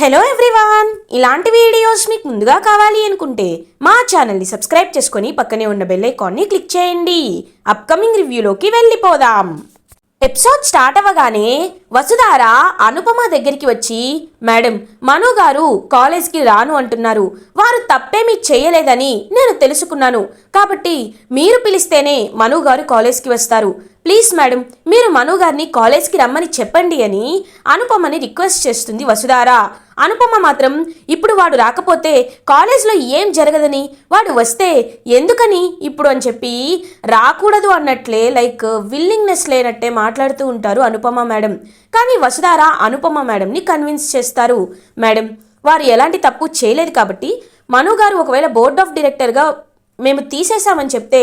Hello everyone ఇలాంటి videos మీకు ముందుగా కావాలి అనుకుంటే మా ఛానల్ని సబ్స్క్రైబ్ చేసుకొని పక్కనే ఉన్న బెల్ ఐకాన్ని క్లిక్ చేయండి. అప్కమింగ్ రివ్యూలోకి వెళ్ళిపోదాం. ఎపిసోడ్ స్టార్ట్ అవ్వగానే వసుధార అనుపమ దగ్గరికి వచ్చి మేడం మను గారు కాలేజ్కి రాను అంటున్నారు. వారు తప్పేమీ చేయలేదని నేను తెలుసుకున్నాను. కాబట్టి మీరు పిలిస్తేనే మను గారు కాలేజ్కి వస్తారు. ప్లీజ్ మేడం మీరు మను గారిని కాలేజ్కి రమ్మని చెప్పండి అని అనుపమని రిక్వెస్ట్ చేస్తుంది వసుధార. అనుపమ మాత్రం ఇప్పుడు వాడు రాకపోతే కాలేజ్లో ఏం జరగదని? వాడు వస్తే ఎందుకని ఇప్పుడు అని చెప్పి రాకూడదు అన్నట్లే లైక్ విల్లింగ్నెస్ లేనట్టే మాట్లాడుతూ ఉంటారు అనుపమ మేడం. కానీ వసుధార అనుపమ మేడంని కన్విన్స్ చేస్తారు. మేడం వారు ఎలాంటి తప్పు చేయలేదు కాబట్టి మను గారు ఒకవేళ బోర్డ్ ఆఫ్ డైరెక్టర్గా మేము తీసేశామని చెప్తే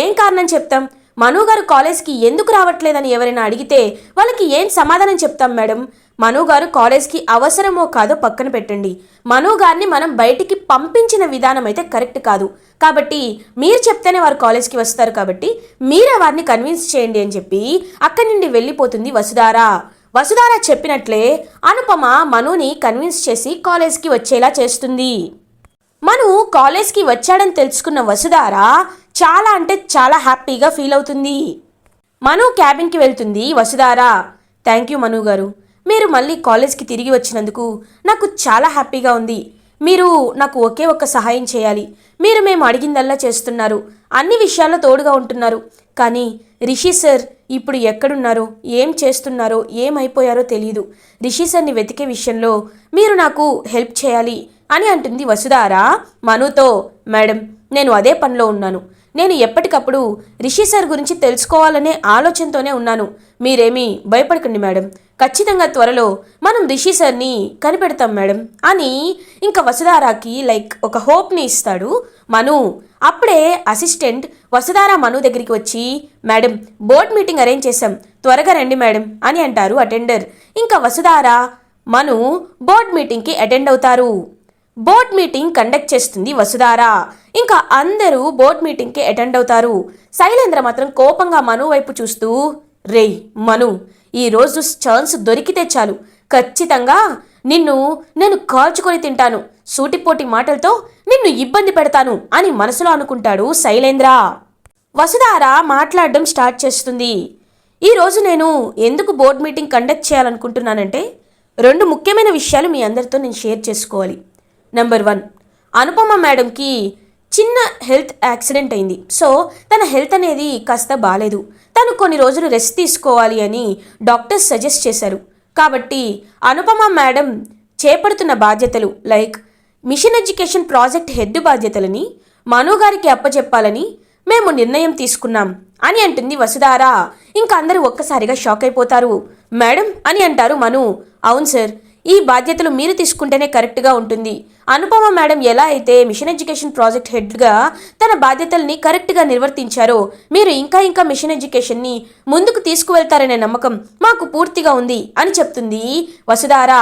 ఏం కారణం చెప్తాం? మను గారు కాలేజ్కి ఎందుకు రావట్లేదని ఎవరైనా అడిగితే వాళ్ళకి ఏం సమాధానం చెప్తాం మేడం? మను గారు కాలేజ్కి అవసరమో కాదో పక్కన పెట్టండి. మను గారిని మనం బయటికి పంపించిన విధానం అయితే కరెక్ట్ కాదు. కాబట్టి మీరు చెప్తేనే వారు కాలేజ్కి వస్తారు కాబట్టి మీరే వారిని కన్విన్స్ చేయండి అని చెప్పి అక్కడి నుండి వెళ్ళిపోతుంది వసుధారా. వసుధార చెప్పినట్లే అనుపమ మనుని కన్విన్స్ చేసి కాలేజ్కి వచ్చేలా చేస్తుంది. మను కాలేజ్కి వచ్చాడని తెలుసుకున్న వసుధార చాలా అంటే చాలా హ్యాపీగా ఫీల్ అవుతుంది. మను క్యాబిన్కి వెళ్తుంది వసుధార. థ్యాంక్ యూ మను గారు. మీరు మళ్ళీ కాలేజ్కి తిరిగి వచ్చినందుకు నాకు చాలా హ్యాపీగా ఉంది. మీరు నాకు ఒకే ఒక్క సహాయం చేయాలి. మీరు మేము అడిగిందల్లా చేస్తున్నారు. అన్ని విషయాల్లో తోడుగా ఉంటున్నారు. కానీ రిషి సార్ ఇప్పుడు ఎక్కడున్నారో ఏం చేస్తున్నారో ఏమైపోయారో తెలియదు రిషి సార్ని వెతికే విషయంలో మీరు నాకు హెల్ప్ చేయాలి అని అంటుంది వసుధారా. మనుతో మేడం నేను అదే పనిలో ఉన్నాను. నేను ఎప్పటికప్పుడు రిషి సార్ గురించి తెలుసుకోవాలనే ఆలోచనతోనే ఉన్నాను. మీరేమీ భయపడకండి మేడం. ఖచ్చితంగా త్వరలో మనం రిషి సార్ని కనిపెడతాం మేడం. అని ఇంకా వసుధారాకి లైక్ ఒక హోప్ని ఇస్తాడు. మను అప్పుడే అసిస్టెంట్ వసుధార మను దగ్గరికి వచ్చి మేడం బోర్డ్ మీటింగ్ అరేంజ్ చేశాం. త్వరగా రండి మేడం అని అంటారు అటెండర్ ఇంకా వసుధార మను బోర్డ్ మీటింగ్కి అటెండ్ అవుతారు. బోర్డ్ మీటింగ్ కండక్ట్ చేస్తుంది వసుధార. ఇంకా అందరూ బోర్డ్ మీటింగ్కి అటెండ్ అవుతారు. శైలేంద్ర మాత్రం కోపంగా మను వైపు చూస్తూ రేయ్ మను ఈ రోజు ఛాన్స్ దొరికితే చాలు. ఖచ్చితంగా నిన్ను నేను కాల్చుకొని తింటాను. సూటిపోటి మాటలతో నిన్ను ఇబ్బంది పెడతాను అని మనసులో అనుకుంటాడు శైలేంద్ర. వసుధార మాట్లాడడం స్టార్ట్ చేస్తుంది. ఈరోజు నేను ఎందుకు బోర్డ్ మీటింగ్ కండక్ట్ చేయాలనుకుంటున్నానంటే రెండు ముఖ్యమైన విషయాలు మీ అందరితో నేను షేర్ చేసుకోవాలి. నెంబర్ వన్ అనుపమ మేడంకి చిన్న హెల్త్ యాక్సిడెంట్ అయింది. సో తన హెల్త్ అనేది కాస్త బాగాలేదు తను కొన్ని రోజులు రెస్ట్ తీసుకోవాలి అని డాక్టర్స్ సజెస్ట్ చేశారు. కాబట్టి అనుపమ మేడం చేపడుతున్న బాధ్యతలు like mission education project head బాధ్యతలని మనోగారికి అప్పచెప్పాలని మేము నిర్ణయం తీసుకున్నాం అని అంటుంది వసుధారా. ఇంకా అందరూ ఒక్కసారిగా షాక్ అయిపోతారు. మేడం అని అంటారు మను. అవును సార్ ఈ బాధ్యతలు మీరు తీసుకుంటేనే కరెక్ట్గా ఉంటుంది. అనుపమ మేడం ఎలా అయితే మిషన్ ఎడ్యుకేషన్ ప్రాజెక్ట్ హెడ్గా తన బాధ్యతల్ని కరెక్ట్గా నిర్వర్తించారో మీరు ఇంకా ఇంకా మిషన్ ఎడ్యుకేషన్ని ముందుకు తీసుకువెళ్తారనే నమ్మకం మాకు పూర్తిగా ఉంది అని చెప్తుంది వసుధార.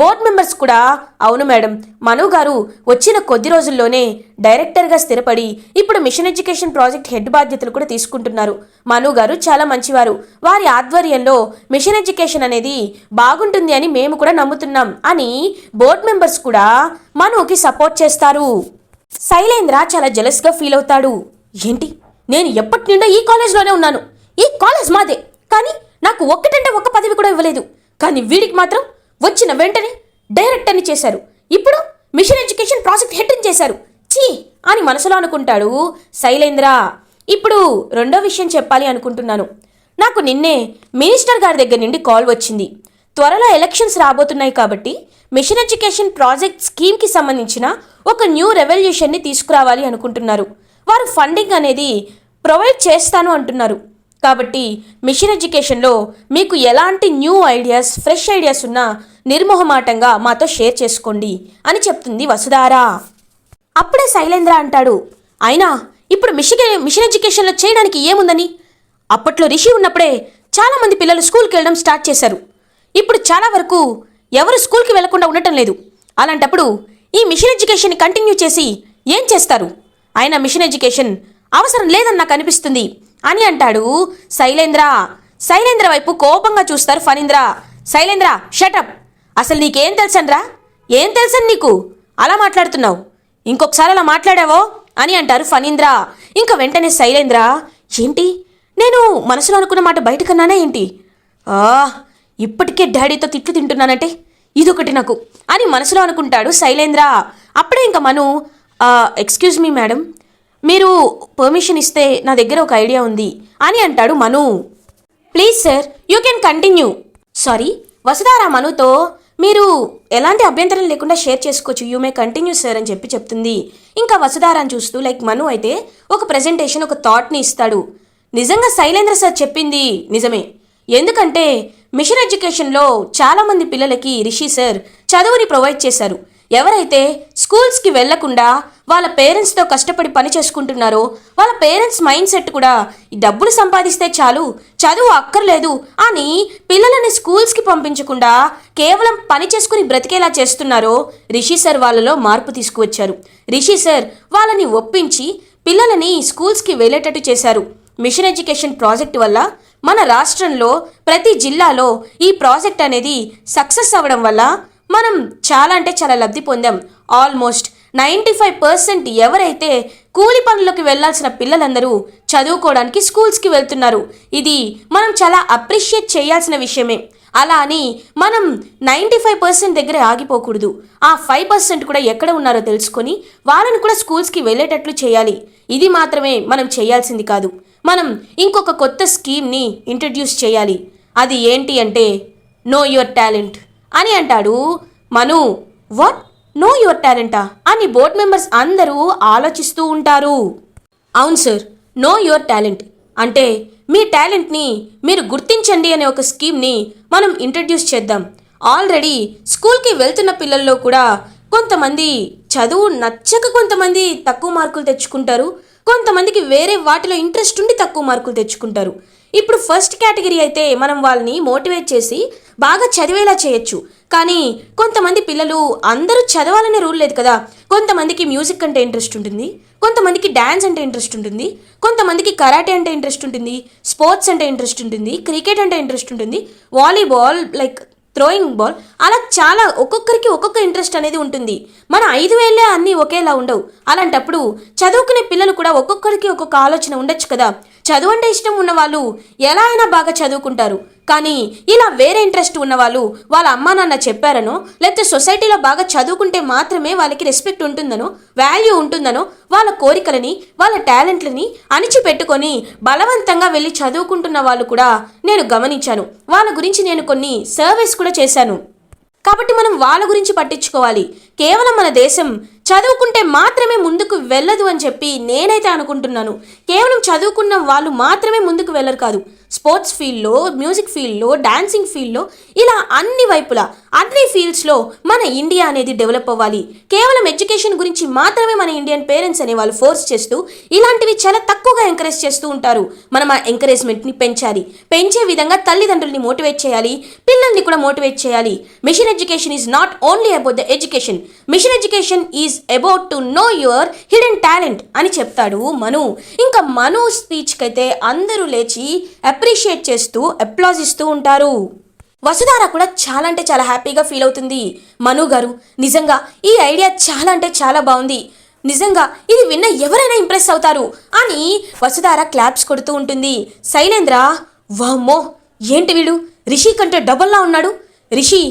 బోర్డ్ మెంబర్స్ కూడా అవును మేడం మను గారు వచ్చిన కొద్ది రోజుల్లోనే డైరెక్టర్గా స్థిరపడి ఇప్పుడు మిషన్ ఎడ్యుకేషన్ ప్రాజెక్ట్ హెడ్ బాధ్యతలు కూడా తీసుకుంటున్నారు. మను గారు చాలా మంచివారు. వారి ఆధ్వర్యంలో మిషన్ ఎడ్యుకేషన్ అనేది బాగుంటుంది అని మేము కూడా నమ్ముతున్నాం అని బోర్డ్ మెంబర్స్ కూడా మనుకి సపోర్ట్ చేస్తారు. శైలేంద్ర చాలా జెలస్గా ఫీల్ అవుతాడు. ఏంటి? నేను ఎప్పటి నుండో ఈ కాలేజ్లోనే ఉన్నాను. ఈ కాలేజ్ మాదే. కానీ నాకు ఒక్కటంటే ఒక్క పదవి కూడా ఇవ్వలేదు. కానీ వీడికి మాత్రం వచ్చిన వెంటనే డైరెక్టర్ని చేశారు. ఇప్పుడు మిషన్ ఎడ్యుకేషన్ ప్రాజెక్ట్ హెడ్ని చేశారు. చీ అని మనసులో అనుకుంటాడు శైలేంద్ర. ఇప్పుడు రెండో విషయం చెప్పాలి అనుకుంటున్నాను. నాకు నిన్నే మినిస్టర్ గారి దగ్గర నుండి కాల్ వచ్చింది. త్వరలో ఎలక్షన్స్ రాబోతున్నాయి కాబట్టి మిషన్ ఎడ్యుకేషన్ ప్రాజెక్ట్ స్కీమ్కి సంబంధించిన ఒక న్యూ రెవల్యూషన్ని తీసుకురావాలి అనుకుంటున్నారు. వారు ఫండింగ్ అనేది ప్రొవైడ్ చేస్తాను అంటున్నారు. కాబట్టి మిషన్ ఎడ్యుకేషన్లో మీకు ఎలాంటి న్యూ ఐడియాస్ ఫ్రెష్ ఐడియాస్ ఉన్నా నిర్మోహమాటంగా మాతో షేర్ చేసుకోండి అని చెప్తుంది వసుధారా. అప్పుడే శైలేంద్ర అంటాడు అయినా ఇప్పుడు మిషన్ మిషన్ ఎడ్యుకేషన్లో చేయడానికి ఏముందని? అప్పట్లో రిషి ఉన్నప్పుడే చాలామంది పిల్లలు స్కూల్కి వెళ్ళడం స్టార్ట్ చేశారు. ఇప్పుడు చాలా వరకు ఎవరు స్కూల్కి వెళ్ళకుండా ఉండటం లేదు. అలాంటప్పుడు ఈ మిషన్ ఎడ్యుకేషన్ కంటిన్యూ చేసి ఏం చేస్తారు? ఆయన మిషన్ ఎడ్యుకేషన్ అవసరం లేదని నాకు అనిపిస్తుంది. అని అంటాడు శైలేంద్ర. శైలేంద్ర వైపు కోపంగా చూస్తారు ఫణీంద్ర. శైలేంద్ర షటప్ అసలు నీకేం తెలుసనరా ఏం తెలుసని నీకు? అలా మాట్లాడుతున్నావు. ఇంకొకసారి అలా మాట్లాడావో? అని అంటారు ఫణీంద్ర. ఇంకా వెంటనే శైలేంద్ర ఏంటి? నేను మనసులో అనుకున్న మాట బయటకన్నానే ఏంటి? ఆ ఇప్పటికే డాడీతో తిట్లు తింటున్నానంటే ఇదొకటి నాకు అని మనసులో అనుకుంటాడు శైలేంద్ర. అప్పుడే ఇంకా మను ఎక్స్క్యూజ్ మీ మేడం మీరు పర్మిషన్ ఇస్తే నా దగ్గర ఒక ఐడియా ఉంది అని అంటాడు Manu. Please sir you can continue. Sorry Vasudhara మనుతో మీరు ఎలాంటి అభ్యంతరం లేకుండా షేర్ చేసుకోవచ్చు యూ మే కంటిన్యూ సార్ అని చెప్పి చెప్తుంది. ఇంకా వసుధారాన్ని చూస్తూ లైక్ మను అయితే ఒక ప్రెజెంటేషన్ ఒక థాట్ని ఇస్తాడు. నిజంగా శైలేంద్ర సార్ చెప్పింది నిజమే. ఎందుకంటే మిషన్ ఎడ్యుకేషన్లో చాలామంది పిల్లలకి రిషి సార్ చదువుని ప్రొవైడ్ చేశారు. ఎవరైతే స్కూల్స్కి వెళ్ళకుండా వాళ్ళ పేరెంట్స్తో కష్టపడి పని చేసుకుంటున్నారో వాళ్ళ పేరెంట్స్ మైండ్ సెట్ కూడా డబ్బులు సంపాదిస్తే చాలు చదువు అక్కర్లేదు అని పిల్లలని స్కూల్స్కి పంపించకుండా కేవలం పని చేసుకుని బ్రతికేలా చేస్తున్నారో రిషి సార్ వాళ్ళలో మార్పు తీసుకువచ్చారు. రిషి సార్ వాళ్ళని ఒప్పించి పిల్లలని స్కూల్స్కి వెళ్ళేటట్టు చేశారు. మిషన్ ఎడ్యుకేషన్ ప్రాజెక్ట్ వల్ల మన రాష్ట్రంలో ప్రతి జిల్లాలో ఈ ప్రాజెక్ట్ అనేది సక్సెస్ అవ్వడం వల్ల మనం చాలా అంటే చాలా లబ్ధి పొందాం. ఆల్మోస్ట్ నైంటీ ఫైవ్ పర్సెంట్ ఎవరైతే కూలి పనులకు వెళ్ళాల్సిన పిల్లలందరూ చదువుకోవడానికి స్కూల్స్కి వెళ్తున్నారు. ఇది మనం చాలా అప్రిషియేట్ చేయాల్సిన విషయమే. అలా అని మనం నైంటీ ఫైవ్ పర్సెంట్ దగ్గరే ఆగిపోకూడదు. ఆ ఫైవ్ పర్సెంట్ కూడా ఎక్కడ ఉన్నారో తెలుసుకొని వాళ్ళని కూడా స్కూల్స్కి వెళ్ళేటట్లు చేయాలి. ఇది మాత్రమే మనం చేయాల్సింది కాదు. మనం ఇంకొక కొత్త స్కీమ్ని ఇంట్రడ్యూస్ చేయాలి. అది ఏంటి అంటే నో యువర్ టాలెంట్ అని అంటాడు మను. వాట్ నో యువర్ టాలెంటా అని బోర్డ్ మెంబర్స్ అందరూ ఆలోచిస్తూ ఉంటారు. అవును సార్ నో యువర్ టాలెంట్ అంటే మీ టాలెంట్ని మీరు గుర్తించండి అనే ఒక స్కీమ్ని మనం ఇంట్రడ్యూస్ చేద్దాం. ఆల్రెడీ స్కూల్కి వెళ్తున్న పిల్లల్లో కూడా కొంతమంది చదువు నచ్చక కొంతమంది తక్కువ మార్కులు తెచ్చుకుంటారు. కొంతమందికి వేరే వాటిలో ఇంట్రెస్ట్ ఉండి తక్కువ మార్కులు తెచ్చుకుంటారు. ఇప్పుడు ఫస్ట్ కేటగిరీ అయితే మనం వాళ్ళని మోటివేట్ చేసి బాగా చదివేలా చేయొచ్చు. కానీ కొంతమంది పిల్లలు అందరూ చదవాలనే రూల్ లేదు కదా. కొంతమందికి మ్యూజిక్ అంటే ఇంట్రెస్ట్ ఉంటుంది. కొంతమందికి డ్యాన్స్ అంటే ఇంట్రెస్ట్ ఉంటుంది. కొంతమందికి కరాటే అంటే ఇంట్రెస్ట్ ఉంటుంది. స్పోర్ట్స్ అంటే ఇంట్రెస్ట్ ఉంటుంది. క్రికెట్ అంటే ఇంట్రెస్ట్ ఉంటుంది. వాలీబాల్ లైక్ థ్రోయింగ్ బాల్ అలా చాలా ఒక్కొక్కరికి ఒక్కొక్క ఇంట్రెస్ట్ అనేది ఉంటుంది. మన ఐదు వేలే అన్నీ ఒకేలా ఉండవు. అలాంటప్పుడు చదువుకునే పిల్లలు కూడా ఒక్కొక్కరికి ఒక్కొక్క ఆలోచన ఉండొచ్చు కదా. చదువు అంటే ఇష్టం ఉన్న వాళ్ళు ఎలా అయినా బాగా చదువుకుంటారు. కానీ ఇలా వేరే ఇంట్రెస్ట్ ఉన్న వాళ్ళు వాళ్ళ అమ్మా నాన్న చెప్పారనో లేకపోతే సొసైటీలో బాగా చదువుకుంటే మాత్రమే వాళ్ళకి రెస్పెక్ట్ ఉంటుందనో వాల్యూ ఉంటుందనో వాళ్ళ కోరికలని వాళ్ళ టాలెంట్లని అణిచిపెట్టుకొని బలవంతంగా వెళ్ళి చదువుకుంటున్న వాళ్ళు కూడా నేను గమనించాను. వాళ్ళ గురించి నేను కొన్ని సర్వేస్ కూడా చేశాను. కాబట్టి మనం వాళ్ళ గురించి పట్టించుకోవాలి. కేవలం మన దేశం చదువుకుంటే మాత్రమే ముందుకు వెళ్ళదు అని చెప్పి నేనైతే అనుకుంటున్నాను. కేవలం చదువుకున్న వాళ్ళు మాత్రమే ముందుకు వెళ్ళరు కాదు. స్పోర్ట్స్ ఫీల్డ్లో మ్యూజిక్ ఫీల్డ్లో డాన్సింగ్ ఫీల్డ్లో ఇలా అన్ని వైపులా అన్ని ఫీల్డ్స్లో మన ఇండియా అనేది డెవలప్ అవ్వాలి. కేవలం ఎడ్యుకేషన్ గురించి మాత్రమే మన ఇండియన్ పేరెంట్స్ అనే వాళ్ళు ఫోర్స్ చేస్తూ ఇలాంటివి చాలా తక్కువగా ఎంకరేజ్ చేస్తూ ఉంటారు. మనం ఆ ఎంకరేజ్మెంట్ని పెంచాలి. పెంచే విధంగా తల్లిదండ్రుల్ని మోటివేట్ చేయాలి. పిల్లల్ని కూడా మోటివేట్ చేయాలి. Mission education is not only about the education. Mission education is about to know your hidden talent అని చెప్తాడు మను. ఇంకా మను స్పీచ్కి అయితే అందరూ లేచి అప్రిషియేట్ చేస్తూ అప్లాజ్ ఇస్తూ ఉంటారు. వసుధార కూడా చాలా అంటే చాలా హ్యాపీగా ఫీల్ అవుతుంది. మను గారు నిజంగా ఈ ఐడియా చాలా అంటే చాలా బాగుంది. నిజంగా ఇది విన్న ఎవరైనా ఇంప్రెస్ అవుతారు అని వసుధార క్లాప్స్ కొడుతూ ఉంటుంది. శైలేంద్ర వామ్మో ఏంటి వీడు? రిషి కంటే డబల్లా ఉన్నాడు. రిషి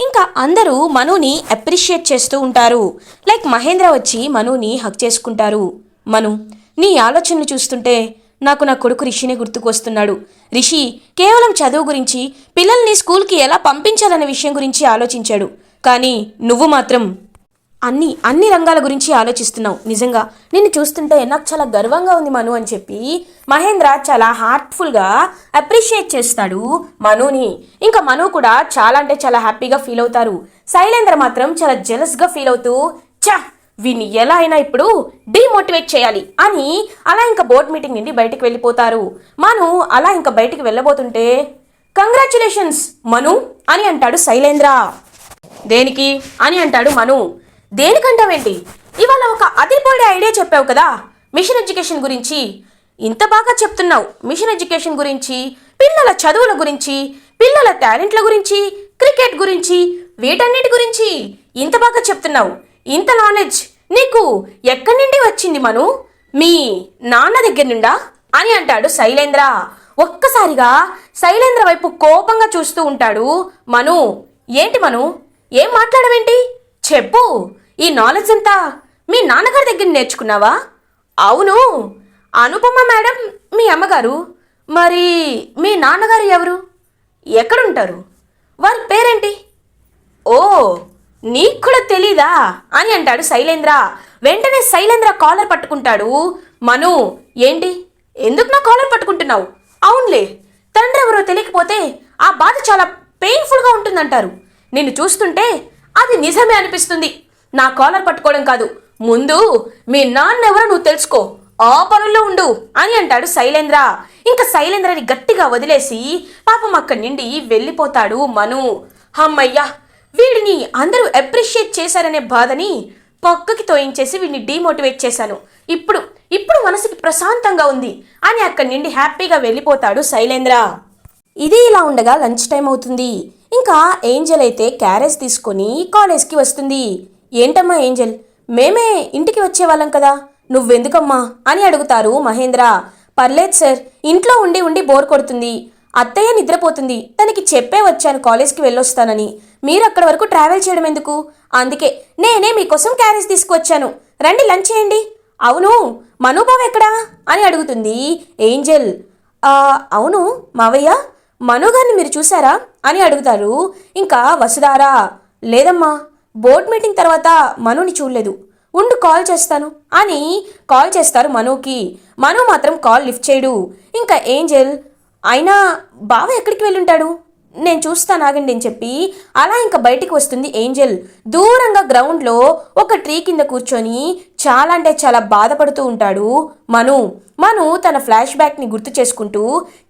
ఇంకా అందరూ మనుని అప్రిషియేట్ చేస్తూ ఉంటారు. లైక్ మహేంద్ర వచ్చి మనుని హక్ చేసుకుంటారు. మను నీ ఆలోచనలు చూస్తుంటే నాకు నా కొడుకు రిషిని గుర్తుకొస్తున్నాడు. రిషి కేవలం చదువు గురించి పిల్లల్ని స్కూల్కి ఎలా పంపించాలనే విషయం గురించి ఆలోచించాడు. కానీ నువ్వు మాత్రం అన్ని అన్ని రంగాల గురించి ఆలోచిస్తున్నావు. నిజంగా నిన్ను చూస్తుంటే నాకు చాలా గర్వంగా ఉంది మను అని చెప్పి మహేంద్ర చాలా హార్ట్ఫుల్గా అప్రిషియేట్ చేస్తాడు మనుని. ఇంకా మను కూడా చాలా అంటే చాలా హ్యాపీగా ఫీల్ అవుతారు. శైలేంద్ర మాత్రం చాలా జెలస్గా ఫీల్ అవుతూ చా వీని ఎలా అయినా ఇప్పుడు డీమోటివేట్ చేయాలి అని అలా ఇంకా బోర్డ్ మీటింగ్ నుండి బయటికి వెళ్ళిపోతారు. మను అలా ఇంకా బయటికి వెళ్ళబోతుంటే కంగ్రాచులేషన్స్ మను అని అంటాడు శైలేంద్ర. దేనికి? అని అంటాడు మను. దేనికంటావేంటి? ఇవాళ ఒక అదిరిపోయే ఐడియా చెప్పావు కదా మిషన్ ఎడ్యుకేషన్ గురించి. ఇంత బాగా చెప్తున్నావు మిషన్ ఎడ్యుకేషన్ గురించి పిల్లల చదువుల గురించి పిల్లల టాలెంట్ల గురించి క్రికెట్ గురించి వీటన్నిటి గురించి ఇంత బాగా చెప్తున్నావు. ఇంత నాలెడ్జ్ నీకు ఎక్కడి నుండి వచ్చింది మను? మీ నాన్న దగ్గర నుండా? అని అంటాడు శైలేంద్ర. ఒక్కసారిగా శైలేంద్ర వైపు కోపంగా చూస్తూ ఉంటాడు మను. ఏంటి మను? ఏం మాట్లాడవేంటి? చెప్పు. ఈ నాలెడ్జ్ అంతా మీ నాన్నగారి దగ్గర నేర్చుకున్నావా? అవును. అనుపమ మేడం మీ అమ్మగారు. మరి మీ నాన్నగారు ఎవరు? ఎక్కడుంటారు? వారి పేరేంటి? ఓ నీకు కూడా తెలీదా? అని అంటాడు శైలేంద్ర. వెంటనే శైలేంద్ర కాలర్ పట్టుకుంటాడు. మను ఏంటి? ఎందుకు నా కాలర్ పట్టుకుంటున్నావు? అవునులే. తండ్రి ఎవరో తెలియకపోతే ఆ బాధ చాలా పెయిన్ఫుల్గా ఉంటుందంటారు. నిన్ను చూస్తుంటే అది నిజమే అనిపిస్తుంది. నా కాలర్ పట్టుకోవడం కాదు. ముందు మీ నాన్న ఎవరో నువ్వు తెలుసుకో. ఆ పనుల్లో ఉండు అని అంటాడు శైలేంద్ర. ఇంకా శైలేంద్రని గట్టిగా వదిలేసి పాపం అక్కడి నుండి వెళ్ళిపోతాడు మను. హమ్మయ్యా వీడిని అందరూ అప్రిషియేట్ చేశారనే బాధని పక్కకి తోయించేసి వీడిని డీమోటివేట్ చేశాను. ఇప్పుడు ఇప్పుడు మనసుకి ప్రశాంతంగా ఉంది అని అక్కడి నుండి హ్యాపీగా వెళ్ళిపోతాడు శైలేంద్ర. ఇది ఇలా ఉండగా లంచ్ టైం అవుతుంది. ఇంకా ఏంజల్ అయితే క్యారేజ్ తీసుకొని కాలేజ్కి వస్తుంది. ఏంటమ్మా ఏంజల్? మేమే ఇంటికి వచ్చేవాళ్ళం కదా. నువ్వెందుకమ్మా? అని అడుగుతారు మహేంద్ర. పర్లేదు సార్ ఇంట్లో ఉండి ఉండి బోర్ కొడుతుంది. అత్తయ్య నిద్రపోతుంది. తనకి చెప్పే వచ్చాను కాలేజ్కి వెళ్ళొస్తానని. మీరు అక్కడ వరకు ట్రావెల్ చేయడం ఎందుకు? అందుకే నేనే మీకోసం క్యారేజ్ తీసుకువచ్చాను. రండి లంచ్ చేయండి. అవును. మనోభావ్ ఎక్కడా? అని అడుగుతుంది ఏంజల్. అవును మావయ్య. మనోగారిని మీరు చూసారా అని అడుగుతారు ఇంకా వసుధారా. లేదమ్మా. బోర్డ్ మీటింగ్ తర్వాత మనుని చూడలేదు. ఉండు కాల్ చేస్తాను. అని కాల్ చేస్తారు మనుకి. మను మాత్రం కాల్ లిఫ్ట్ చేయడు. ఇంకా ఏంజెల్? అయినా బావ ఎక్కడికి వెళ్ళుంటాడు? నేను చూస్తాను ఆగండి అని చెప్పి అలా ఇంకా బయటికి వస్తుంది ఏంజెల్. దూరంగా గ్రౌండ్లో ఒక ట్రీ కింద కూర్చొని చాలా అంటే చాలా బాధపడుతూ ఉంటాడు మను. మను తన ఫ్లాష్ బ్యాక్ని గుర్తు చేసుకుంటూ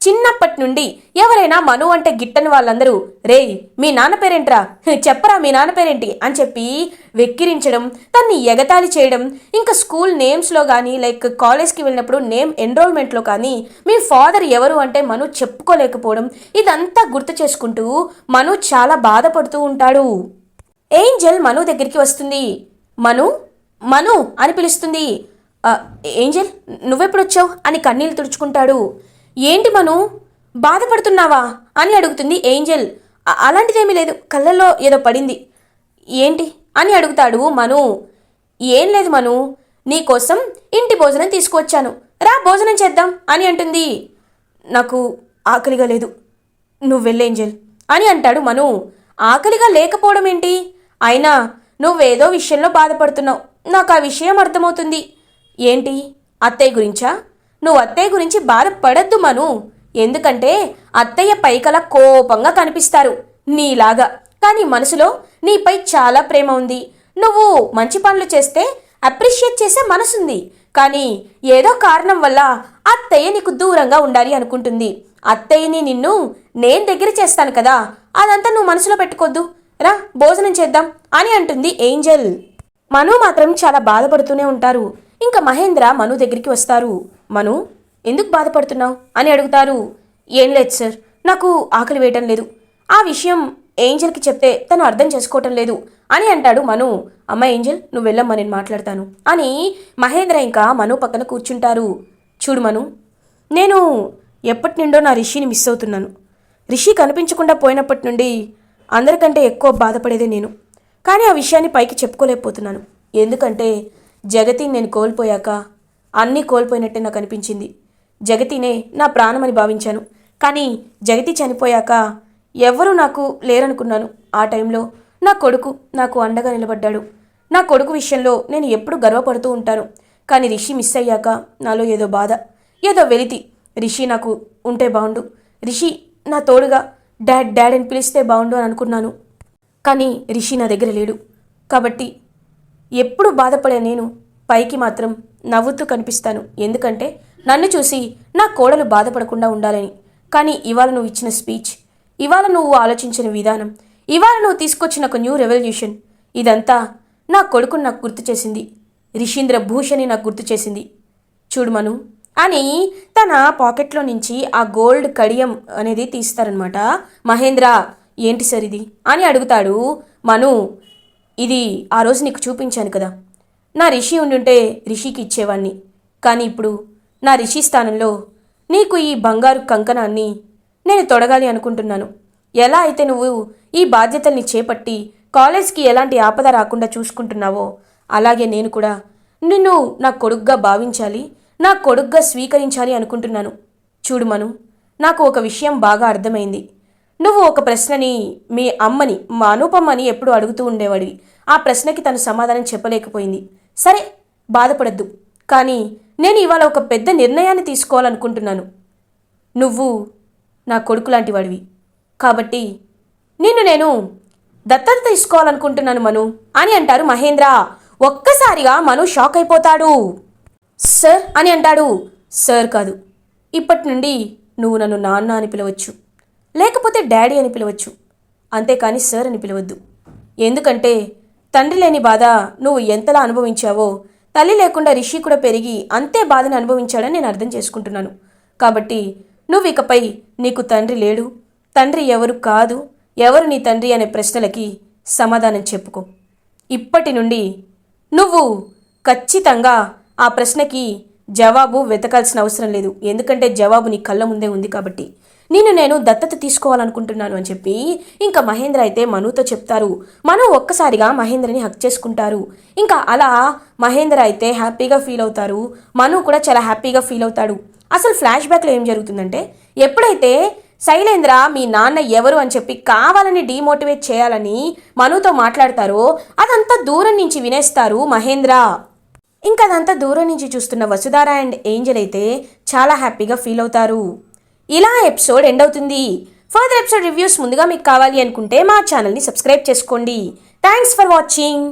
చిన్నప్పటి నుండి ఎవరైనా మను అంటే గిట్టని వాళ్ళందరూ రేయ్ మీ నాన్న పేరేంట్రా? చెప్పరా మీ నాన్న పేరేంటి? అని చెప్పి వెక్కిరించడం తన్ని ఎగతాళి చేయడం ఇంకా స్కూల్ నేమ్స్లో కానీ లైక్ కాలేజ్కి వెళ్ళినప్పుడు నేమ్ ఎన్రోల్మెంట్లో కానీ మీ ఫాదర్ ఎవరు అంటే మను చెప్పుకోలేకపోవడం ఇదంతా గుర్తు చేసుకుంటూ మను చాలా బాధపడుతూ ఉంటాడు. ఏంజల్ మను దగ్గరికి వస్తుంది. మను మను అని పిలుస్తుంది. ఏంజల్ నువ్వెప్పుడు వచ్చావు అని కన్నీళ్ళు తుడుచుకుంటాడు. ఏంటి మను? బాధపడుతున్నావా? అని అడుగుతుంది ఏంజల్. అలాంటిదేమీ లేదు. కళ్ళల్లో ఏదో పడింది. ఏంటి? అని అడుగుతాడు మను. ఏం లేదు మను. నీకోసం ఇంటి భోజనం తీసుకువచ్చాను. రా భోజనం చేద్దాం అని అంటుంది. నాకు ఆకలిగా లేదు. నువ్వు వెళ్ళేంజల్ అని అంటాడు మను. ఆకలిగా లేకపోవడం ఏంటి అయినా నువ్వేదో విషయంలో బాధపడుతున్నావు. నాకు ఆ విషయం అర్థమవుతుంది. ఏంటి? అత్తయ్య గురించా? నువ్వు అత్తయ్య గురించి బాధపడద్దు మను. ఎందుకంటే అత్తయ్య పైకల కోపంగా కనిపిస్తారు. నీలాగా. కానీ మనసులో నీపై చాలా ప్రేమ ఉంది. నువ్వు మంచి పనులు చేస్తే అప్రిషియేట్ చేసే మనసుంది. కానీ ఏదో కారణం వల్ల అత్తయ్య నీకు దూరంగా ఉండాలి అనుకుంటుంది. అత్తయ్యని నిన్ను నేను దగ్గర చేస్తాను కదా? అదంతా నువ్వు మనసులో పెట్టుకోద్దు. రా భోజనం చేద్దాం అని అంటుంది ఏంజల్. మను మాత్రం చాలా బాధపడుతూనే ఉంటారు. ఇంకా మహేంద్ర మను దగ్గరికి వస్తారు. మను ఎందుకు బాధపడుతున్నావు? అని అడుగుతారు. ఏం లేదు సార్ నాకు ఆకలి వేయటం లేదు. ఆ విషయం ఏంజల్కి చెప్తే తను అర్థం చేసుకోవటం లేదు అని అంటాడు మను. అమ్మ ఏంజల్ నువ్వు వెళ్ళమ్మా నేను మాట్లాడతాను అని మహేంద్ర ఇంకా మను పక్కన కూర్చుంటారు. చూడు మను నేను ఎప్పటి నుండో నా రిషిని మిస్ అవుతున్నాను. రిషి కనిపించకుండా పోయినప్పటి నుండి అందరికంటే ఎక్కువ బాధపడేదే నేను. కానీ ఆ విషయాన్ని పైకి చెప్పుకోలేకపోతున్నాను. ఎందుకంటే జగతి నేను కోల్పోయాక అన్నీ కోల్పోయినట్టే నాకు అనిపించింది. జగతినే నా ప్రాణమని భావించాను. కానీ జగతి చనిపోయాక ఎవ్వరూ నాకు లేరనుకున్నాను. ఆ టైంలో నా కొడుకు నాకు అండగా నిలబడ్డాడు. నా కొడుకు విషయంలో నేను ఎప్పుడు గర్వపడుతూ ఉంటాను. కానీ రిషి మిస్ అయ్యాక నాలో ఏదో బాధ ఏదో వెలితి. రిషి నాకు ఉంటే బాగుండు రిషి నా తోడుగా డాడ్ డాడ్ అని పిలిస్తే బాగుండు అని అనుకున్నాను. కానీ రిషి నా దగ్గర లేడు. కాబట్టి ఎప్పుడు బాధపడే నేను పైకి మాత్రం నవ్వుతూ కనిపిస్తాను. ఎందుకంటే నన్ను చూసి నా కోడలు బాధపడకుండా ఉండాలని. కానీ ఇవాళ నువ్వు ఇచ్చిన స్పీచ్ ఇవాళ నువ్వు ఆలోచించిన విధానం ఇవాళ నువ్వు తీసుకొచ్చిన ఒక న్యూ రెవల్యూషన్ ఇదంతా నా కొడుకుని నాకు గుర్తు చేసింది. రిషీంద్ర భూషణి నాకు గుర్తు చేసింది. చూడు మను అని తన పాకెట్లో నుంచి ఆ గోల్డ్ కడియం అనేది తీస్తారనమాట. మహేంద్ర ఏంటి సార్ ఇది? అని అడుగుతాడు మను. ఇది ఆ రోజు నీకు చూపించాను కదా. నా రిషి ఉండుంటే రిషికి ఇచ్చేవాణ్ణి. కానీ ఇప్పుడు నా రిషి స్థానంలో నీకు ఈ బంగారు కంకణాన్ని నేను తొడగాలి అనుకుంటున్నాను. ఎలా అయితే నువ్వు ఈ బాధ్యతల్ని చేపట్టి కాలేజ్కి ఎలాంటి ఆపద రాకుండా చూసుకుంటున్నావో అలాగే నేను కూడా నిన్ను నా కొడుగ్గా భావించాలి నా కొడుగ్గా స్వీకరించాలి అనుకుంటున్నాను. చూడు మను నాకు ఒక విషయం బాగా అర్థమైంది. నువ్వు ఒక ప్రశ్నని మీ అమ్మని మా అనుపమ్మని ఎప్పుడు అడుగుతూ ఉండేవాడివి. ఆ ప్రశ్నకి తను సమాధానం చెప్పలేకపోయింది. సరే బాధపడద్దు. కానీ నేను ఇవాళ ఒక పెద్ద నిర్ణయాన్ని తీసుకోవాలనుకుంటున్నాను. నువ్వు నా కొడుకు లాంటి వాడివి కాబట్టి నిన్ను నేను దత్తత తీసుకోవాలనుకుంటున్నాను మను అని అంటారు మహేంద్ర. ఒక్కసారిగా మను షాక్ అయిపోతాడు. సార్ అని అంటాడు. సార్ కాదు. ఇప్పటి నుండి నువ్వు నన్ను నాన్న అని పిలవచ్చు. లేకపోతే డాడీ అని పిలవచ్చు. అంతేకాని సార్ అని పిలవద్దు. ఎందుకంటే తండ్రి లేని బాధ నువ్వు ఎంతలా అనుభవించావో తల్లి లేకుండా రిషి కూడా పెరిగి అంతే బాధని అనుభవించాడని నేను అర్థం చేసుకుంటున్నాను. కాబట్టి నువ్వు ఇకపై నీకు తండ్రి లేడు తండ్రి ఎవరు కాదు ఎవరు నీ తండ్రి అనే ప్రశ్నలకి సమాధానం చెప్పుకో. ఇప్పటి నుండి నువ్వు ఖచ్చితంగా ఆ ప్రశ్నకి జవాబు వెతకాల్సిన అవసరం లేదు. ఎందుకంటే జవాబు నీ కళ్ళ ముందే ఉంది కాబట్టి. నేను నేను దత్తత తీసుకోవాలనుకుంటున్నాను అని చెప్పి ఇంకా మహేంద్ర అయితే మనుతో చెప్తారు. మను ఒక్కసారిగా మహేంద్రని హక్ చేసుకుంటారు. ఇంకా అలా మహేంద్ర అయితే హ్యాపీగా ఫీల్ అవుతారు. మను కూడా చాలా హ్యాపీగా ఫీల్ అవుతాడు. అసలు ఫ్లాష్ బ్యాక్లో ఏం జరుగుతుందంటే ఎప్పుడైతే శైలేంద్ర మీ నాన్న ఎవరు అని చెప్పి కావాలని డీమోటివేట్ చేయాలని మనుతో మాట్లాడతారో అదంతా దూరం నుంచి వినేస్తారు మహేంద్ర. ఇంకా అదంతా దూరం నుంచి చూస్తున్న వసుధార అండ్ ఏంజల్ అయితే చాలా హ్యాపీగా ఫీల్ అవుతారు. ఇలా ఎపిసోడ్ ఎండ్ అవుతుంది. ఫర్దర్ ఎపిసోడ్ రివ్యూస్ ముందుగా మీకు కావాలి అనుకుంటే మా ఛానల్ని సబ్స్క్రైబ్ చేసుకోండి. Thanks for watching.